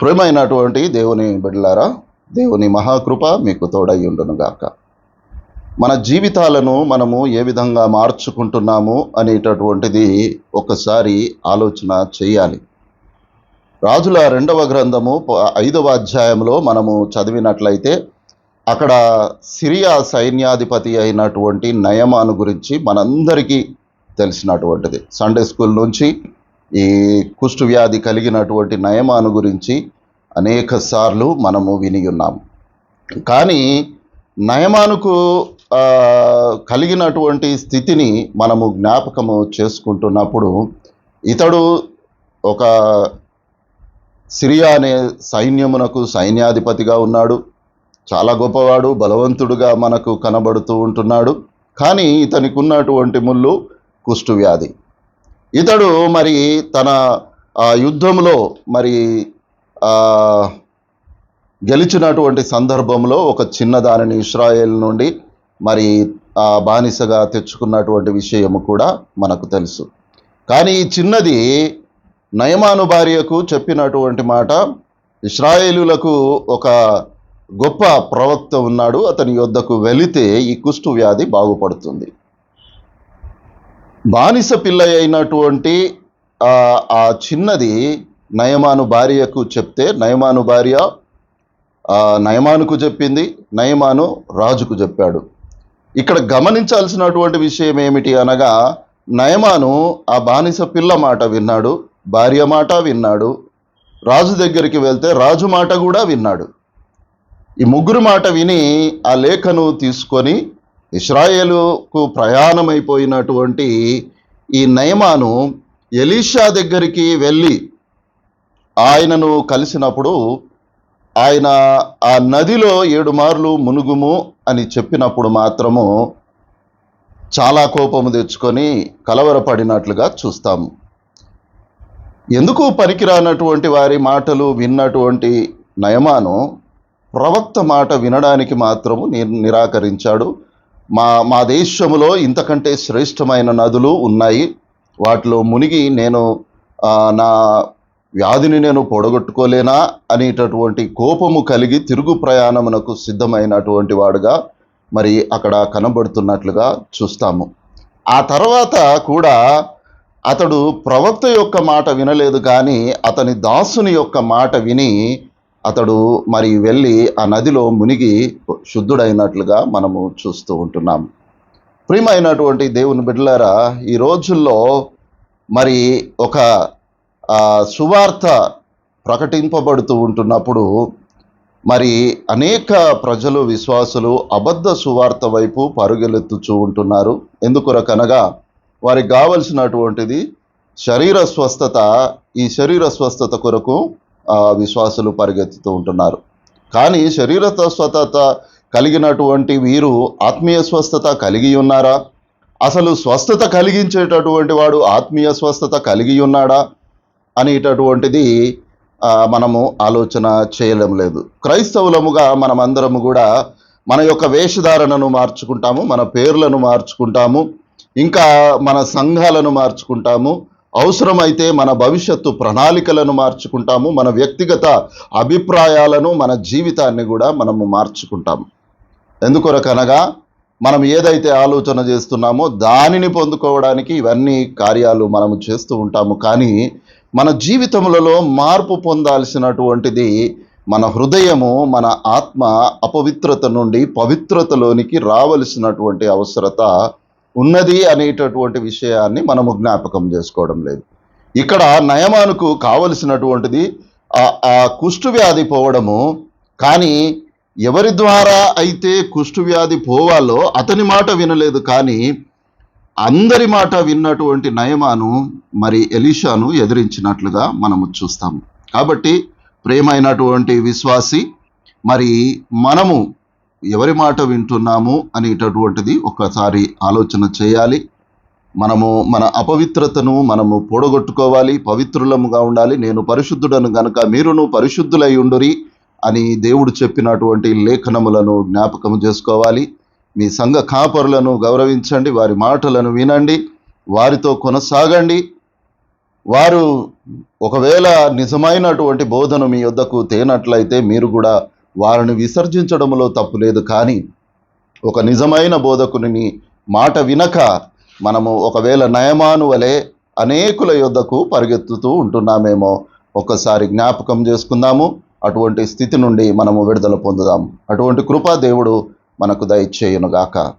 ప్రేమైనటువంటి దేవుని బిడ్డలారా దేవుని మహాకృప మీకు తోడై ఉండునుగాక. మన జీవితాలను మనము ఏ విధంగా మార్చుకుంటున్నాము అనేటటువంటిది ఒకసారి ఆలోచన చేయాలి. రాజుల రెండవ గ్రంథము ఐదవ అధ్యాయంలో మనము చదివినట్లయితే అక్కడ సిరియా సైన్యాధిపతి అయినటువంటి నయమాను గురించి మనందరికీ తెలిసినటువంటిది. సండే స్కూల్ నుంచి ఈ కుష్టు వ్యాధి కలిగినటువంటి నయమాను గురించి అనేక సార్లు మనము విని ఉన్నాము కానీ నయమానుకు కలిగినటువంటి స్థితిని మనము జ్ఞాపకము చేసుకుంటున్నప్పుడు ఇతడు ఒక సిరియా అనే సైన్యమునకు సైన్యాధిపతిగా ఉన్నాడు. చాలా గొప్పవాడు బలవంతుడుగా మనకు కనబడుతూ ఉంటున్నాడు. కానీ ఇతనికి ఉన్నటువంటి ముళ్ళు కుష్టు వ్యాధి ఇతడు మరి తన యుద్ధంలో మరి గెలిచినటువంటి సందర్భంలో ఒక చిన్నదానిని ఇస్రాయేల్ నుండి మరి ఆ, బానిసగా తెచ్చుకున్నటువంటి విషయము కూడా మనకు తెలుసు. కానీ ఈ చిన్నది నయమాను భార్యకు చెప్పినటువంటి మాట ఇస్రాయేలులకు ఒక గొప్ప ప్రవక్త ఉన్నాడు అతని యొద్దకు వెళితే ఈ కుష్టు వ్యాధి బాగుపడుతుంది. బానిస పిల్ల అయినటువంటి ఆ చిన్నది నయమాను భార్యకు చెప్తే నయమాను భార్య నయమానుకు చెప్పింది నయమాను రాజుకు చెప్పాడు. ఇక్కడ గమనించాల్సినటువంటి విషయం ఏమిటి అనగా నయమాను ఆ బానిస పిల్ల మాట విన్నాడు భార్య మాట విన్నాడు రాజు దగ్గరికి వెళ్తే రాజు మాట కూడా విన్నాడు. ఈ ముగ్గురు మాట విని ఆ లేఖను తీసుకొని ఇస్రాయేలుకు ప్రయాణమైపోయినటువంటి ఈ నయమాను ఎలీషా దగ్గరికి వెళ్ళి ఆయనను కలిసినప్పుడు ఆయన ఆ నదిలో ఏడు మార్లు మునుగుము అని చెప్పినప్పుడు మాత్రము చాలా కోపము తెచ్చుకొని కలవరపడినట్లుగా చూస్తాము ఎందుకు పనికిరానటువంటి వారి మాటలు విన్నటువంటి నయమాను ప్రవక్త మాట వినడానికి మాత్రము ని- నిరాకరించాడు. మా మా దేశములో ఇంతకంటే శ్రేష్టమైన నదులు ఉన్నాయి. వాటిలో మునిగి నేను నా వ్యాధిని నేను పొడగొట్టుకోలేనా అనేటటువంటి కోపము కలిగి తిరుగు ప్రయాణమునకు సిద్ధమైనటువంటి వాడుగా మరి అక్కడ కనబడుతున్నట్లుగా చూస్తాము. ఆ తర్వాత కూడా అతడు ప్రవక్త యొక్క మాట వినలేదు కానీ అతని దాసుని యొక్క మాట విని అతడు మరి వెళ్ళి ఆ నదిలో మునిగి శుద్ధుడైనట్లుగా మనము చూస్తూ ఉంటున్నాం. ప్రియమైనటువంటి దేవుని బిడ్డలారా ఈ రోజుల్లో మరి ఒక సువార్త ప్రకటింపబడుతూ ఉంటున్నప్పుడు మరి అనేక ప్రజలు విశ్వాసులు అబద్ధ సువార్త వైపు పరుగెలెత్తుచూ ఉంటున్నారు. ఎందుకొరకనగా వారికి కావలసినటువంటిది శరీర స్వస్థత ఈ శరీర స్వస్థత కొరకు విశ్వాసులు పరిగెత్తుతూ ఉంటున్నారు. కానీ శరీర స్వస్థత కలిగినటువంటి వీరు ఆత్మీయ స్వస్థత కలిగి ఉన్నారా? అసలు స్వస్థత కలిగించేటటువంటి వాడు ఆత్మీయ స్వస్థత కలిగి ఉన్నాడా? అనేటటువంటిది మనము ఆలోచన చేయడం లేదు. క్రైస్తవులముగా మనమందరము కూడా మన యొక్క వేషధారణను మార్చుకుంటాము మన పేర్లను మార్చుకుంటాము ఇంకా మన సంఘాలను మార్చుకుంటాము అవసరమైతే మన భవిష్యత్తు ప్రణాళికలను మార్చుకుంటాము మన వ్యక్తిగత అభిప్రాయాలను మన జీవితాన్ని కూడా మనము మార్చుకుంటాము ఎందుకొరకనగా మనం ఏదైతే ఆలోచన చేస్తున్నామో దానిని పొందుకోవడానికి ఇవన్నీ కార్యాలు మనము చేస్తూ ఉంటాము. కానీ మన జీవితములలో మార్పు పొందాల్సినటువంటిది మన హృదయము మన ఆత్మ అపవిత్రత నుండి పవిత్రతలోనికి రావలసినటువంటి అవసరత ఉన్నది అనేటటువంటి విషయాన్ని మనము జ్ఞాపకం చేసుకోవడం లేదు. ఇక్కడ నయమానుకు కావలసినటువంటిది ఆ- ఆ కుష్టు వ్యాధి పోవడము కానీ ఎవరి ద్వారా అయితే కుష్టు వ్యాధి పోవాలో అతని మాట వినలేదు కానీ అందరి మాట విన్నటువంటి నయమాను మరి ఎలీషాను ఎదిరించినట్లుగా మనము చూస్తాము. కాబట్టి ప్రేమైనటువంటి విశ్వాసి మరి మనము ఎవరి మాట వింటున్నాము అనేటటువంటిది ఒకసారి ఆలోచన చేయాలి. మనము మన అపవిత్రతను మనము పొడగొట్టుకోవాలి పవిత్రులముగా ఉండాలి. నేను పరిశుద్ధుడను గనుక మీరును పరిశుద్ధులై ఉండురి అని దేవుడు చెప్పినటువంటి లేఖనములను జ్ఞాపకం చేసుకోవాలి. మీ సంఘ కాపరులను గౌరవించండి వారి మాటలను వినండి వారితో కొనసాగండి. వారు ఒకవేళ నిజమైనటువంటి బోధన మీ యొద్దకు తేనట్లయితే మీరు కూడా వారిని విసర్జించడంలో తప్పు లేదు కానీ ఒక నిజమైన బోధకుని మాట వినక మనము ఒకవేళ నయమాను వలె అనేకుల యొద్దకు పరిగెత్తుతూ ఉంటున్నామేమో. ఒక్కసారి జ్ఞాపకం చేసుకుందాము. అటువంటి స్థితి నుండి మనము విడుదల పొందుదాం. అటువంటి కృపా దేవుడు మనకు దయచేయునుగాక.